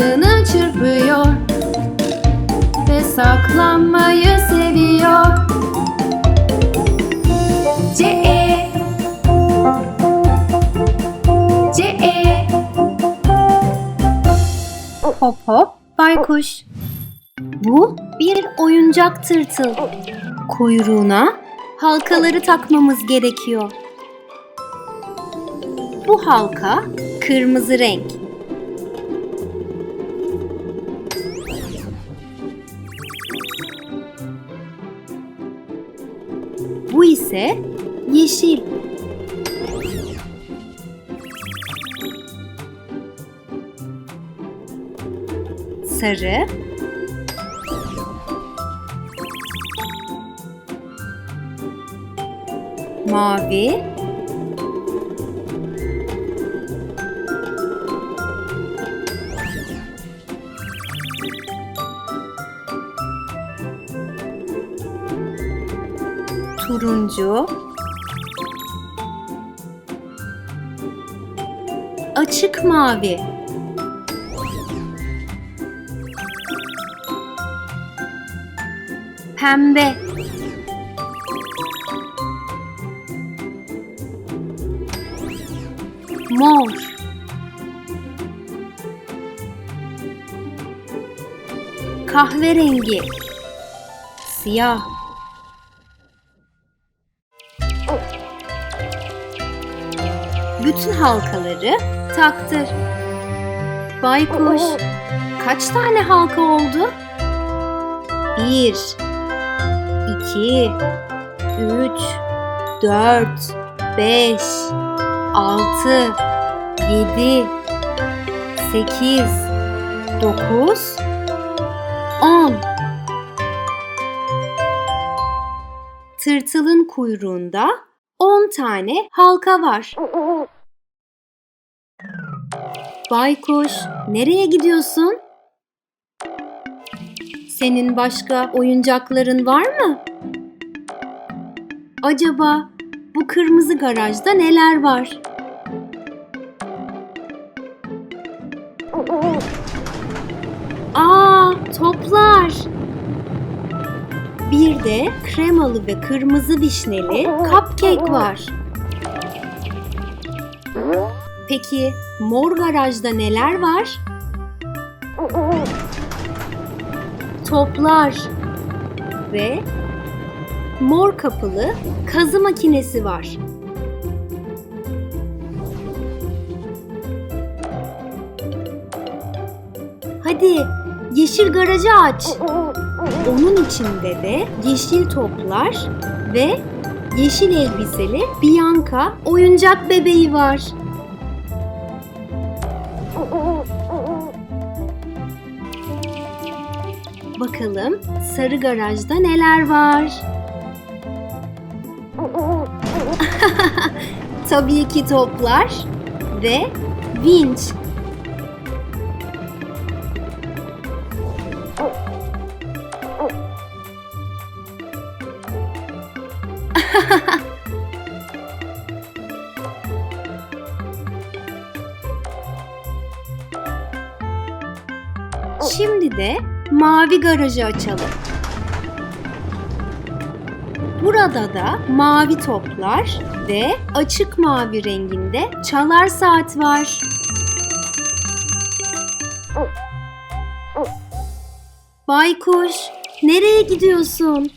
Başını çırpıyor ve saklanmayı seviyor. C E C E Hop hop baykuş. Bu bir oyuncak tırtıl. Kuyruğuna halkaları takmamız gerekiyor. Bu halka kırmızı renk. Bu ise yeşil. Sarı. Mavi. Turuncu, açık mavi, pembe, mor, kahverengi, siyah. Bütün halkaları taktır. Baykuş, kaç tane halka oldu? Bir, iki, üç, dört, beş, altı, yedi, sekiz, dokuz, on. Tırtılın kuyruğunda 10 tane halka var. Baykuş, nereye gidiyorsun? Senin başka oyuncakların var mı? Acaba bu kırmızı garajda neler var? Aa, toplar. Bir de kremalı ve kırmızı vişneli cupcake var. Peki mor garajda neler var? Toplar ve mor kapılı kazı makinesi var. Hadi yeşil garajı aç. Onun içinde de yeşil toplar ve yeşil elbiseli Bianca oyuncak bebeği var. Bakalım sarı garajda neler var? Tabii ki toplar ve vinç. Şimdi de mavi garajı açalım. Burada da mavi toplar ve açık mavi renginde çalar saat var. Baykuş, nereye gidiyorsun?